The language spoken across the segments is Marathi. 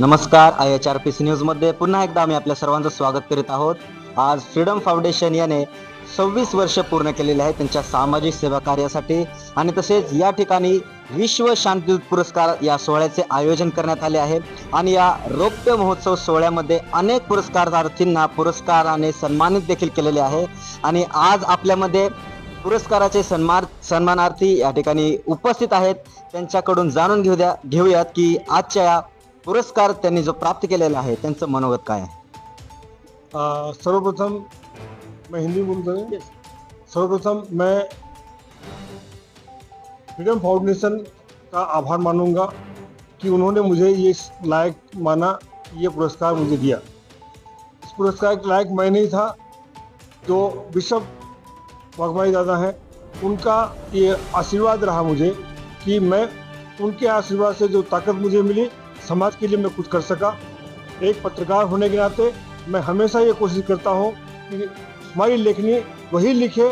नमस्कार I H R P C न्यूजमध्ये पुन्हा एकदा आम्ही आपल्या सर्वांचं स्वागत करीत आहोत. आज फ्रीडम फाउंडेशन याने सव्वीस वर्ष पूर्ण केलेले आहे त्यांच्या सामाजिक सेवा कार्यासाठी आणि तसेच या ठिकाणी विश्व शांती पुरस्कार या सोहळ्याचे आयोजन करण्यात आले आहे. आणि या रौप्य महोत्सव सोहळ्यामध्ये अनेक पुरस्कारार्थींना पुरस्काराने सन्मानित देखील केलेले आहे. आणि आज आपल्यामध्ये पुरस्काराचे सन्मान सन्मानार्थी या ठिकाणी उपस्थित आहेत. त्यांच्याकडून जाणून घेऊ द्या घेऊयात की आजच्या या पुरस्कार त्यांनी जो प्राप्त केलेला आहे त्यांचं मनोगत काय आहे? सर्वप्रथम मैं हिंदी बोलता हूँ सर्वप्रथम मैं फ्रीडम फाउंडेशन का आभार मानूँगा कि उन्होंने मुझे ये लायक माना ये पुरस्कार मुझे दिया। इस पुरस्कार के लायक मैं नहीं था जो बिशप वाघमाई दादा हैं उनका ये आशीर्वाद रहा मुझे कि मैं उनके आशीर्वाद से जो ताकत मुझे मिली समाज के लिए मैं कुछ कर सका। एक पत्रकार होने के नाते मैं हमेशा ये कोशिश करता हूँ कि हमारी लेखनी वही लिखे,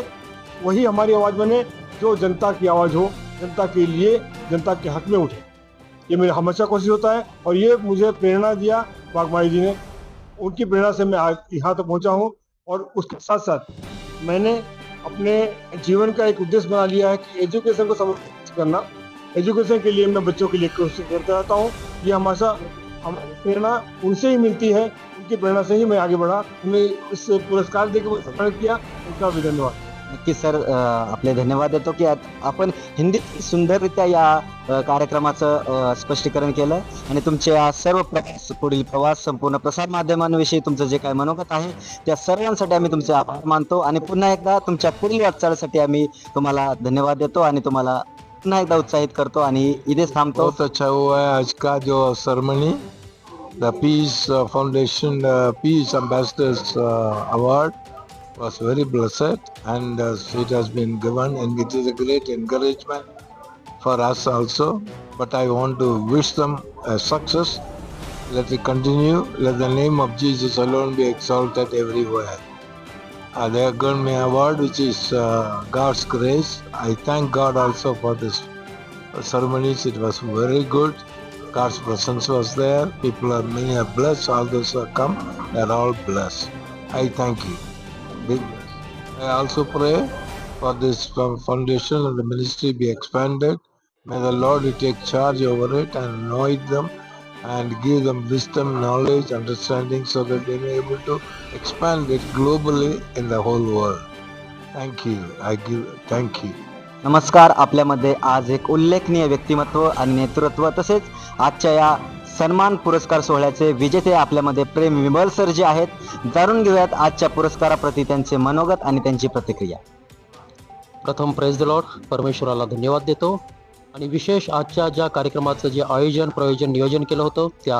वही हमारी आवाज़ बने, जो जनता की आवाज़ हो, जनता के लिए, जनता के हक में उठे। ये मेरा हमेशा कोशिश होता है और ये मुझे प्रेरणा दिया वाघमाई जी ने। उनकी प्रेरणा से मैं आज यहाँ तक तो पहुँचा हूँ और उसके साथ साथ मैंने अपने जीवन का एक उद्देश्य बना लिया है कि एजुकेशन को समर्पित करना। एजुकेशन के लिए मैं बच्चों के लिए कोशिश करता रहता हूँ। ये हमेशा हम प्रेरणा उनसे ही मिलती है उनकी प्रेरणा से ही मैं आगे बढ़ा। उन्हें इस पुरस्कार देकर सफल किया उनका भी धन्यवाद। नक्कीच सर आपले धन्यवाद देतो की आपण हिंदीत सुंदररित्या या कार्यक्रमाचं स्पष्टीकरण केलं आणि तुमचे या सर्व प्रवास पुढील प्रवास संपूर्ण प्रसार माध्यमांविषयी तुमचं जे काय मनोगत आहे त्या सर्वांसाठी आम्ही तुमचे आभार मानतो आणि पुन्हा एकदा तुमच्या पुढील वाटचालीसाठी आम्ही तुम्हाला धन्यवाद देतो आणि तुम्हाला इतना एकदा उत्साहित करतो आणि इथेच थांबतो. अच्छा हो आज का जो ceremony the peace foundation peace ambassadors award was very blessed and it has been given and it is a great encouragement for us also but I want to wish them success let continue let the name of Jesus is alone be exalted everywhere uh, they have given me award which is uh, god's grace. I thank god also for this ceremonies. It was very good. God's presence was there. People are many are blessed. All those who come they are all blessed. I thank you. Big- i also pray for this foundation and the ministry be expanded. May the lord take charge over it and anoint them and give them wisdom knowledge understanding so that they may be able to expand it globally in the whole world. Thank you. I give thank you. नमस्कार. आपल्यामध्ये आज एक उल्लेखनीय व्यक्तिमत्व आणि नेतृत्व तसेच आजच्या या सन्मान पुरस्कार सोहळ्याचे विजेते आपल्यामध्ये प्रेम विमल सर जे आहेत जाणून घेऊयात आजच्या पुरस्काराप्रती त्यांचे मनोगत आणि त्यांची प्रतिक्रिया. प्रथम प्रेस द लॉर्ड परमेश्वराला धन्यवाद देतो. आणि विशेष आजच्या ज्या कार्यक्रमाचं जे आयोजन प्रयोजन नियोजन केलं होतं त्या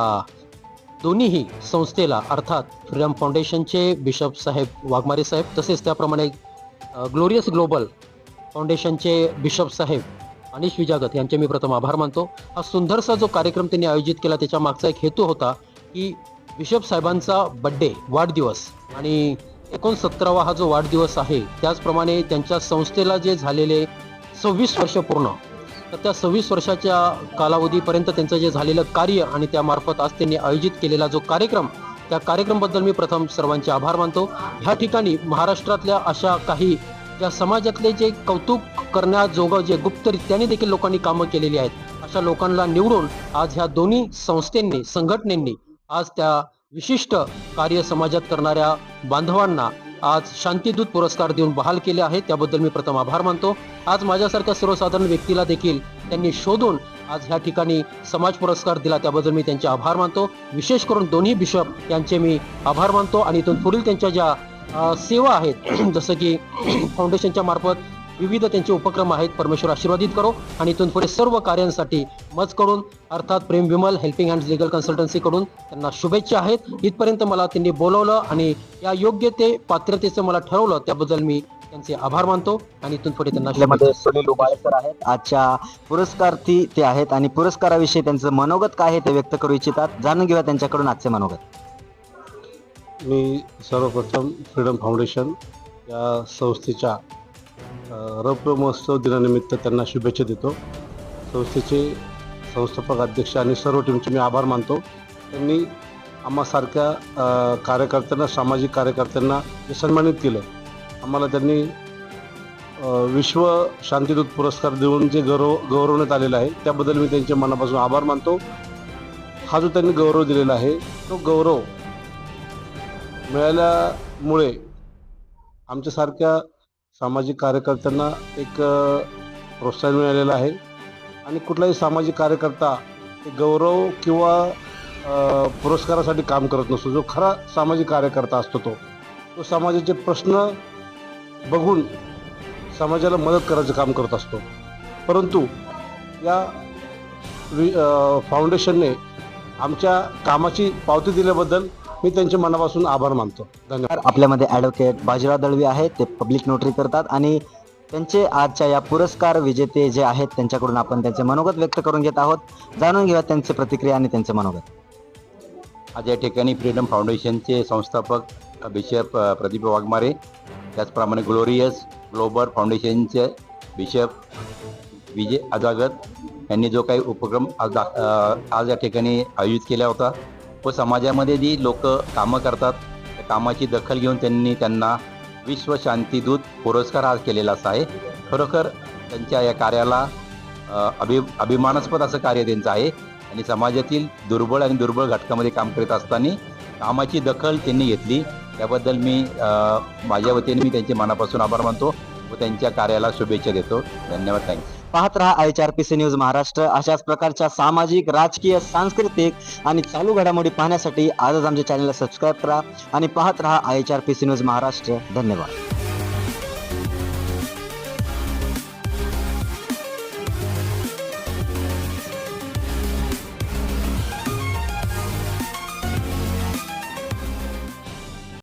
दोन्हीही संस्थेला अर्थात फ्रीडम फाउंडेशनचे बिशप साहेब वाघमारे साहेब तसेच त्याप्रमाणे ग्लोरियस ग्लोबल फाउंडेशनचे बिशप साहेब अनिश विजागत यांचे मी प्रथम आभार मानतो. हा सुंदरसा जो कार्यक्रम त्यांनी आयोजित केला त्याच्या मागचा एक हेतू होता की बिशप साहेबांचा बड्डे वाढदिवस आणि एकोणसत्तरावा हा जो वाढदिवस आहे त्याचप्रमाणे त्यांच्या संस्थेला जे झालेले सव्वीस वर्ष पूर्ण त्या सव्वीस वर्षाच्या कालावधीपर्यंत त्यांचं जे झालेलं कार्य आणि त्यामार्फत आज त्यांनी आयोजित केलेला जो कार्यक्रम त्या कार्यक्रमबद्दल मी प्रथम सर्वांचे आभार मानतो. ह्या ठिकाणी महाराष्ट्रातल्या अशा काही ज्या समाजातले जे कौतुक करण्याजोगं जे गुप्तरित्याने देखील लोकांनी कामं केलेली आहेत अशा लोकांना निवडून आज ह्या दोन्ही संस्थेंनी संघटनेंनी आज त्या विशिष्ट कार्य समाजात करणाऱ्या बांधवांना आज शांतीदूत पुरस्कार देऊन बहाल केले आहे त्याबद्दल मी प्रथम आभार मानतो. आज माझ्यासारख्या सर्वसाधारण व्यक्तीला देखील त्यांनी शोधून आज ह्या ठिकाणी समाज पुरस्कार दिला. त्याबद्दल मी त्यांचे आभार मानतो. विशेष करून दोन्ही बिशप यांचे मी आभार मानतो. आणि इथून पुढील त्यांच्या ज्या सेवा आहेत जसं की फाउंडेशनच्या मार्फत विविध त्यांचे उपक्रम आहेत. परमेश्वर आशीर्वादित करो आणि इथून पुढे सर्व कार्यांसाठी मज करून अर्थात Prem Vimal helping hands legal कन्सल्टन्सीकडून त्यांना शुभेच्छा आहेत. इथपर्यंत मला त्यांनी बोलवलं आणि या योग्य ते पात्रतेचं मला ठरवलं त्याबद्दल मी त्यांचे आभार मानतो आणि इथून पुढे त्यांना सुनील उबाळे सर आहेत. आजच्या पुरस्कार्थी ते आहेत आणि पुरस्काराविषयी त्यांचं मनोगत काय आहे ते व्यक्त करू इच्छितात. जाणून घेऊया त्यांच्याकडून आजचे मनोगत. मी सर्वप्रथम फ्रीडम फाउंडेशन या संस्थेच्या रौप्य महोत्सव दिनानिमित्त त्यांना शुभेच्छा देतो. संस्थेचे संस्थापक अध्यक्ष आणि सर्व टीमचे मी आभार मानतो. त्यांनी आम्हासारख्या कार्यकर्त्यांना सामाजिक कार्यकर्त्यांना जे सन्मानित केलं. आम्हाला त्यांनी विश्व शांतीदूत पुरस्कार देऊन जे गौरव गौरवण्यात आलेलं आहे त्याबद्दल मी त्यांच्या मनापासून आभार मानतो. हा जो त्यांनी गौरव दिलेला आहे तो गौरव मिळाल्यामुळे आमच्यासारख्या सामाजिक कार्यकर्त्यांना एक प्रोत्साहन मिळालेलं आहे. आणि कुठलाही सामाजिक कार्यकर्ता गौरव किंवा पुरस्कारासाठी काम करत नसतो. जो खरा सामाजिक कार्यकर्ता असतो तो. तो समाजाचे प्रश्न बघून समाजाला मदत करायचं काम करत असतो. परंतु या वि फाउंडेशनने आमच्या कामाची पावती दिल्याबद्दल मी त्यांच्या मनापासून आभार मानतो. धन्यवाद. आपल्यामध्ये ॲडव्होकेट बाजीराव दळवी आहेत ते पब्लिक नोटरी करतात आणि त्यांचे आजच्या या पुरस्कार विजेते जे आहेत त्यांच्याकडून आपण त्यांचे मनोगत व्यक्त करून घेत आहोत. जाणून घेऊया त्यांचे प्रतिक्रिया आणि त्यांचे मनोगत. आज या ठिकाणी फ्रीडम फाउंडेशनचे संस्थापक बिशप प्रदीप वाघमारे त्याचप्रमाणे ग्लोरियस ग्लोबल फाउंडेशनचे बिशप विजय अजागत यांनी जो काही उपक्रम आज आज या ठिकाणी आयोजित केला होता व समाजामध्ये जी लोक कामं करतात त्या कामाची दखल घेऊन त्यांनी त्यांना विश्व शांतीदूत पुरस्कार आज केलेला असा आहे. खरोखर त्यांच्या या कार्याला अभि अभिमानास्पद असं कार्य त्यांचं आहे. आणि समाजातील दुर्बळ आणि दुर्बळ घटकामध्ये काम करीत असताना कामाची दखल त्यांनी घेतली. त्याबद्दल मी माझ्या वतीने मी त्यांचे मनापासून आभार मानतो व त्यांच्या कार्याला शुभेच्छा देतो. धन्यवाद. थँक्स. पाहत राहा I R P C news Maharashtra. अशाच प्रकारच्या सामाजिक राजकीय सांस्कृतिक आणि चालू घडामोडी पाहण्यासाठी आजच आमच्या चॅनलला सबस्क्राईब करा आणि पाहत राहा I R P C news Maharashtra. धन्यवाद.